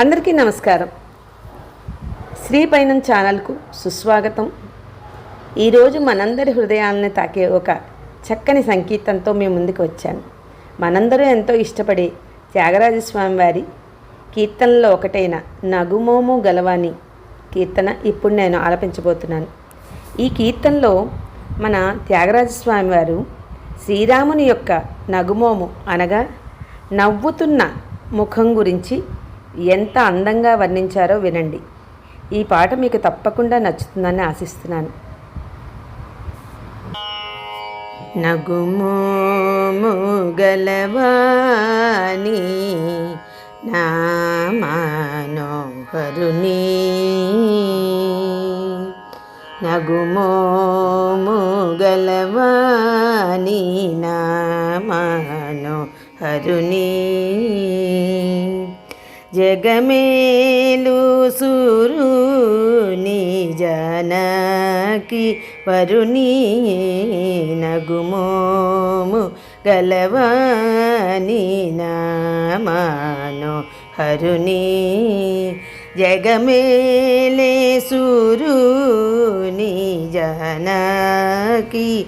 అందరికీ నమస్కారం. శ్రీ పైనం ఛానల్కు సుస్వాగతం. ఈరోజు మనందరి హృదయాలను తాకే ఒక చక్కని సంకీర్తనతో మీ ముందుకు వచ్చాను. మనందరూ ఎంతో ఇష్టపడే త్యాగరాజస్వామి వారి కీర్తనలో ఒకటైన నగుమోము గలవాని కీర్తన ఇప్పుడు నేను ఆలపించబోతున్నాను. ఈ కీర్తనలో మన త్యాగరాజస్వామి వారు శ్రీరాముని యొక్క నగుమోము అనగా నవ్వుతున్న ముఖం గురించి ఎంత అందంగా వర్ణించారో వినండి. ఈ పాట మీకు తప్పకుండా నచ్చుతుందని ఆశిస్తున్నాను. నగుమోము నా మనోహరుని. నగుమోము నా మనోహరుని. జగమేలు సురుని జనకి వరుని నగుమోము గలవాని నామాను హరుణి. జగమేలే సురుని జనకి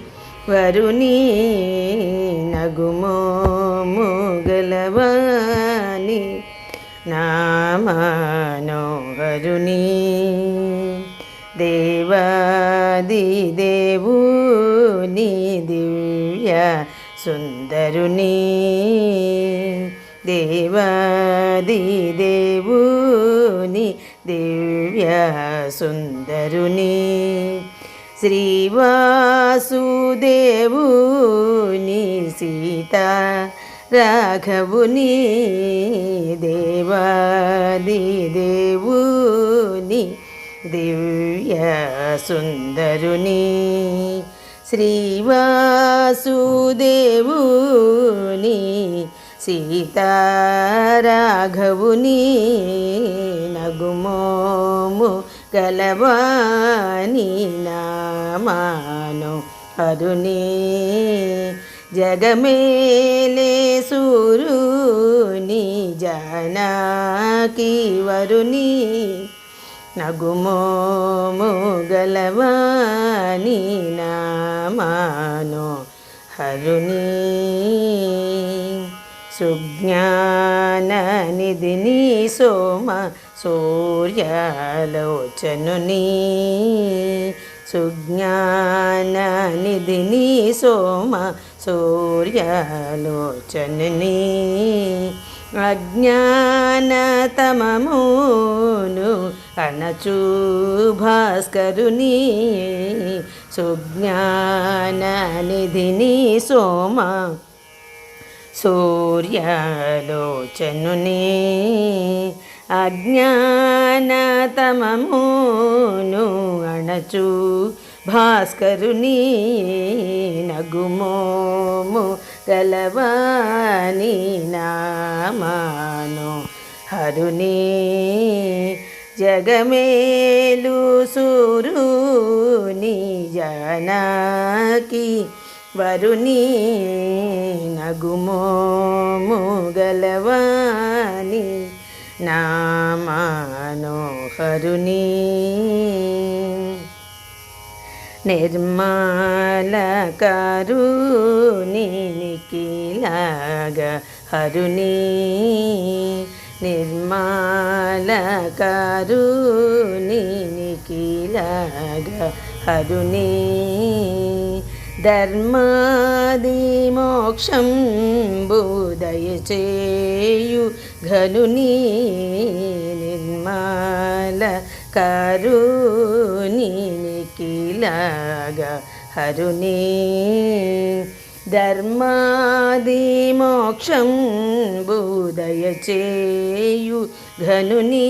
వరుణి నగుమోము గలవాని నామనోహరుని దేవాది దేవుని దివ్య సుందరుని దేవాది దేవుని దివ్య సుందరుని శ్రీవాసుదేవుని సీతా రాఘవుని దేవాది దేవుని దివ్య సుందరుని శ్రీవాసుదేవుని సీతారాఘవుని నగుమోము గలవాని నామాను అరుణీ జగమేలే సూరుని జానాకి వరుని నగుమోము గలవాని నామానో హరుని సుజ్ఞాన నిధిని సోమ సూర్యాలోచనుని సుజ్ఞాన నిధిని సోమ సూర్యాలోచనుని అజ్ఞానతమమును అణచు భాస్కరుని సుజ్ఞాననిధిని సోమ సూర్యాలోచనుని అజ్ఞానతమమును అణచూ భాస్కరుని నగుమోము గలవాని నామాను. హరుని జగమేలు సూరుని జనకి వరుని నగుమోము గలవాని నామానోహరుని నిర్మలకరుని నిఖిలాగ హరుణి. నిర్మలకరుని నిఖిలాగ హరుని ధర్మాది మోక్షం బుదయ చేయు ఘనుని నిర్మాల కరుణి. నిఖిలాగ హరుని ధర్మాది మోక్షం బుదయ చేయు ఘనుని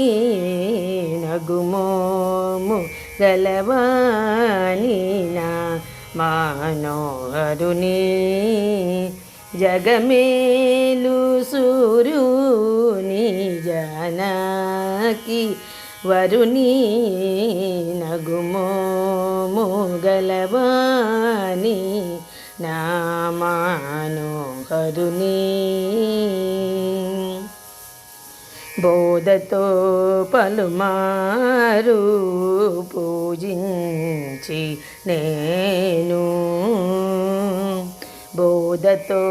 నగుమోము గలవాని నా మానోహరుని జగమేలు సూరుని జనకి వరుణీ నగుమో గలవాని నామానోహరుని బోధతో పలుమారు పూజించి నేను బోధతో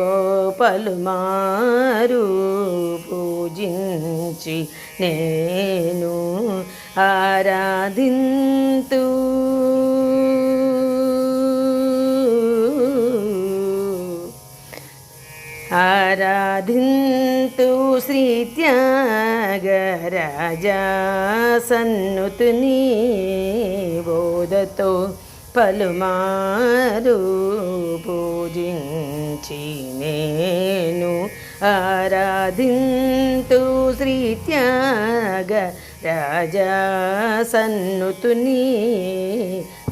పలుమారు పూజించి నేను ఆరాధింతూ ఆరాధింతు శ్రీత్యాగరాజా సన్నుతుని బోధతో పలుమారు పూజించి నేను ఆరాధింతు శ్రీత్యాగ రాజా సన్నుతుని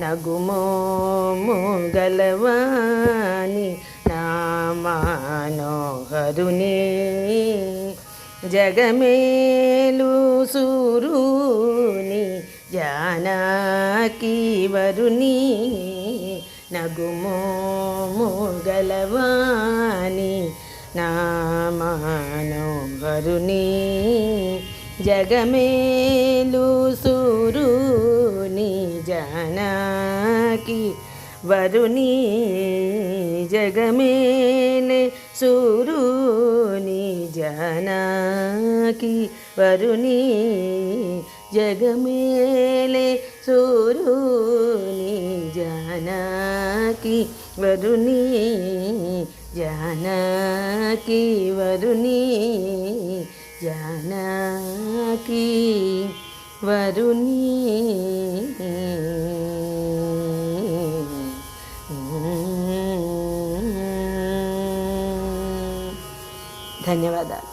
నగుమోము గలవాని నామానోహరుని జగమేలు సూరుని జానకి వరుని నగుమోము గలవాని నామానోహరుని జగమేలు సూరుని జానకి వరుని జగమేలే సూరుని జనాకి వరుణి జగమేలే. సూరుని జానకి వరుణి జానకి వరుణి జానకి వరుణి. ధన్యవాదాలు